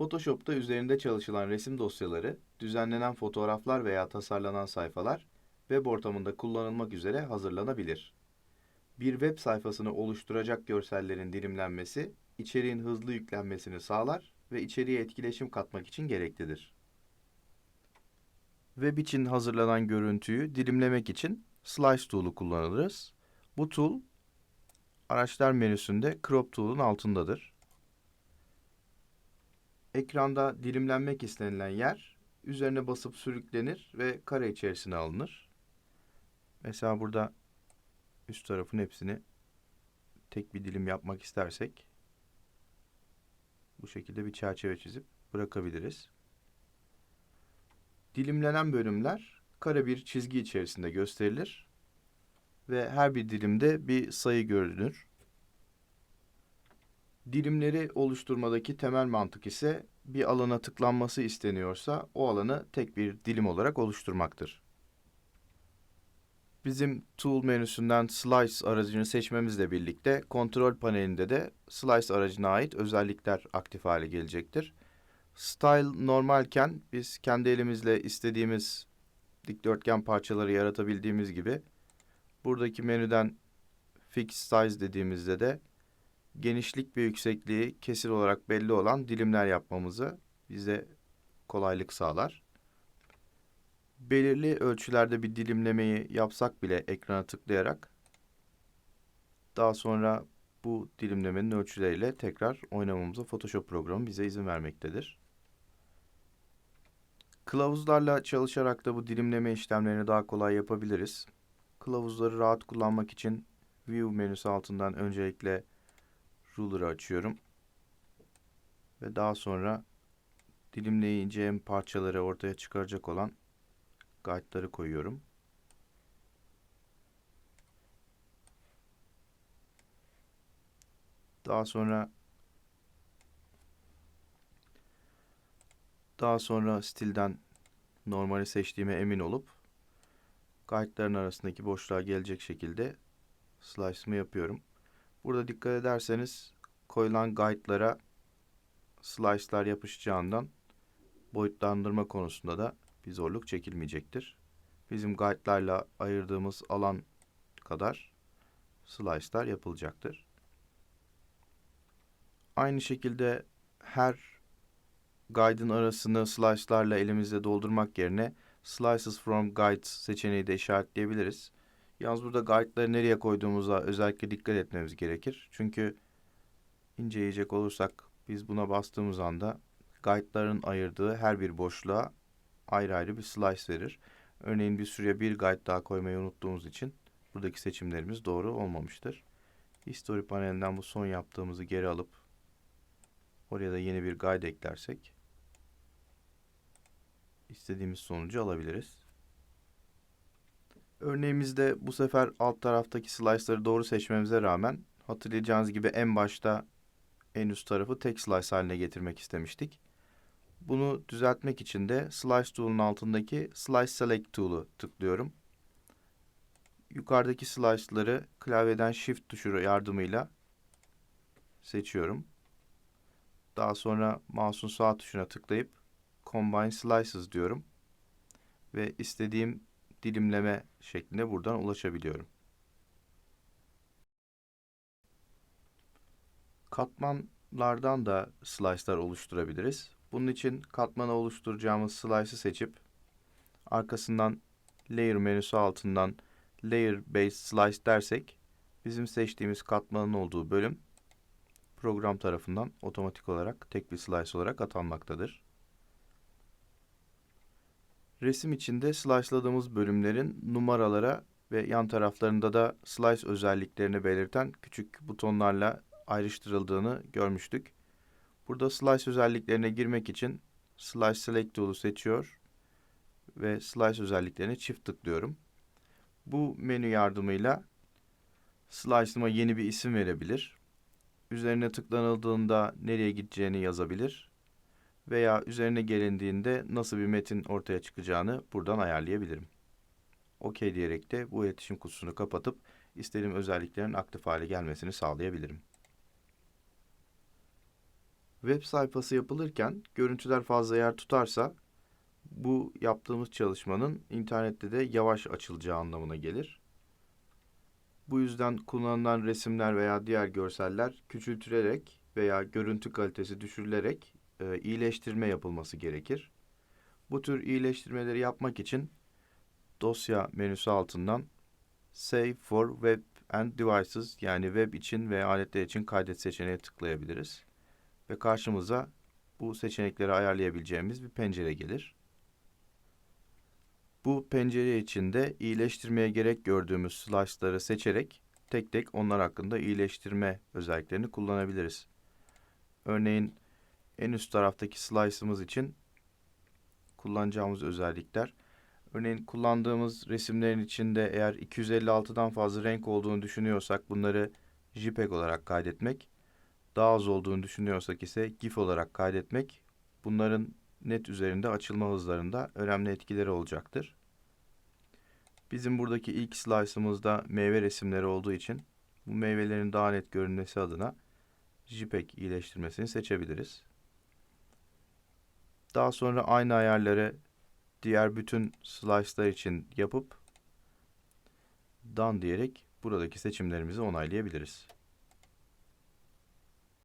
Photoshop'ta üzerinde çalışılan resim dosyaları, düzenlenen fotoğraflar veya tasarlanan sayfalar web ortamında kullanılmak üzere hazırlanabilir. Bir web sayfasını oluşturacak görsellerin dilimlenmesi, içeriğin hızlı yüklenmesini sağlar ve içeriğe etkileşim katmak için gereklidir. Web için hazırlanan görüntüyü dilimlemek için Slice tool'u kullanırız. Bu tool, araçlar menüsünde Crop tool'un altındadır. Ekranda dilimlenmek istenilen yer üzerine basıp sürüklenir ve kare içerisine alınır. Mesela burada üst tarafın hepsini tek bir dilim yapmak istersek bu şekilde bir çerçeve çizip bırakabiliriz. Dilimlenen bölümler kare bir çizgi içerisinde gösterilir ve her bir dilimde bir sayı görünür. Dilimleri oluşturmadaki temel mantık ise bir alana tıklanması isteniyorsa o alanı tek bir dilim olarak oluşturmaktır. Bizim Tool menüsünden Slice aracını seçmemizle birlikte kontrol panelinde de Slice aracına ait özellikler aktif hale gelecektir. Style normalken biz kendi elimizle istediğimiz dikdörtgen parçaları yaratabildiğimiz gibi buradaki menüden Fix Size dediğimizde de genişlik ve yüksekliği kesin olarak belli olan dilimler yapmamızı bize kolaylık sağlar. Belirli ölçülerde bir dilimlemeyi yapsak bile ekrana tıklayarak daha sonra bu dilimlemenin ölçüleriyle tekrar oynamamıza Photoshop programı bize izin vermektedir. Kılavuzlarla çalışarak da bu dilimleme işlemlerini daha kolay yapabiliriz. Kılavuzları rahat kullanmak için View menüsü altından öncelikle Ruler'ı açıyorum. Ve daha sonra dilimleyeceğim parçaları ortaya çıkaracak olan guide'ları koyuyorum. Daha sonra daha sonra stilden normali seçtiğime emin olup guide'ların arasındaki boşluğa gelecek şekilde slice'ımı yapıyorum. Burada dikkat ederseniz koyulan guide'lara slice'lar yapışacağından boyutlandırma konusunda da bir zorluk çekilmeyecektir. Bizim guide'larla ayırdığımız alan kadar slice'lar yapılacaktır. Aynı şekilde her guide'ın arasını slice'larla elimizde doldurmak yerine Slices from Guides seçeneği de işaretleyebiliriz. Yalnız burada guide'ları nereye koyduğumuza özellikle dikkat etmemiz gerekir. Çünkü inceleyecek olursak biz buna bastığımız anda guide'ların ayırdığı her bir boşluğa ayrı ayrı bir slice verir. Örneğin bir süreye bir guide daha koymayı unuttuğumuz için buradaki seçimlerimiz doğru olmamıştır. History panelinden bu son yaptığımızı geri alıp oraya da yeni bir guide eklersek istediğimiz sonucu alabiliriz. Örneğimizde bu sefer alt taraftaki slice'ları doğru seçmemize rağmen hatırlayacağınız gibi en başta en üst tarafı tek slice haline getirmek istemiştik. Bunu düzeltmek için de Slice Tool'un altındaki Slice Select Tool'u tıklıyorum. Yukarıdaki slice'ları klavyeden Shift tuşu yardımıyla seçiyorum. Daha sonra mouse'un sağ tuşuna tıklayıp Combine Slices diyorum. Ve istediğim dilimleme şeklinde buradan ulaşabiliyorum. Katmanlardan da slice'lar oluşturabiliriz. Bunun için katmanı oluşturacağımız slice'ı seçip arkasından Layer menüsü altından Layer Based Slice dersek bizim seçtiğimiz katmanın olduğu bölüm program tarafından otomatik olarak tek bir slice olarak atanmaktadır. Resim içinde slice'ladığımız bölümlerin numaralara ve yan taraflarında da slice özelliklerini belirten küçük butonlarla ayrıştırıldığını görmüştük. Burada slice özelliklerine girmek için Slice Select tool'u seçiyor ve slice özelliklerine çift tıklıyorum. Bu menü yardımıyla slice'ıma yeni bir isim verebilir. Üzerine tıklanıldığında nereye gideceğini yazabilir veya üzerine gelindiğinde nasıl bir metin ortaya çıkacağını buradan ayarlayabilirim. OK diyerek de bu iletişim kutusunu kapatıp istediğim özelliklerin aktif hale gelmesini sağlayabilirim. Web sayfası yapılırken görüntüler fazla yer tutarsa bu yaptığımız çalışmanın internette de yavaş açılacağı anlamına gelir. Bu yüzden kullanılan resimler veya diğer görseller küçültülerek veya görüntü kalitesi düşürülerek e, iyileştirme yapılması gerekir. Bu tür iyileştirmeleri yapmak için dosya menüsü altından Save for Web and Devices yani web için ve aletler için kaydet seçeneğine tıklayabiliriz. Ve karşımıza bu seçenekleri ayarlayabileceğimiz bir pencere gelir. Bu pencere içinde iyileştirmeye gerek gördüğümüz slashları seçerek tek tek onlar hakkında iyileştirme özelliklerini kullanabiliriz. Örneğin en üst taraftaki slice'ımız için kullanacağımız özellikler Örneğin kullandığımız resimlerin içinde eğer 256'dan fazla renk olduğunu düşünüyorsak bunları JPEG olarak kaydetmek, daha az olduğunu düşünüyorsak ise GIF olarak kaydetmek bunların net üzerinde açılma hızlarında önemli etkileri olacaktır. Bizim buradaki ilk slice'ımızda meyve resimleri olduğu için bu meyvelerin daha net görünmesi adına JPEG iyileştirmesini seçebiliriz. Daha sonra aynı ayarları diğer bütün slice'lar için yapıp done diyerek buradaki seçimlerimizi onaylayabiliriz.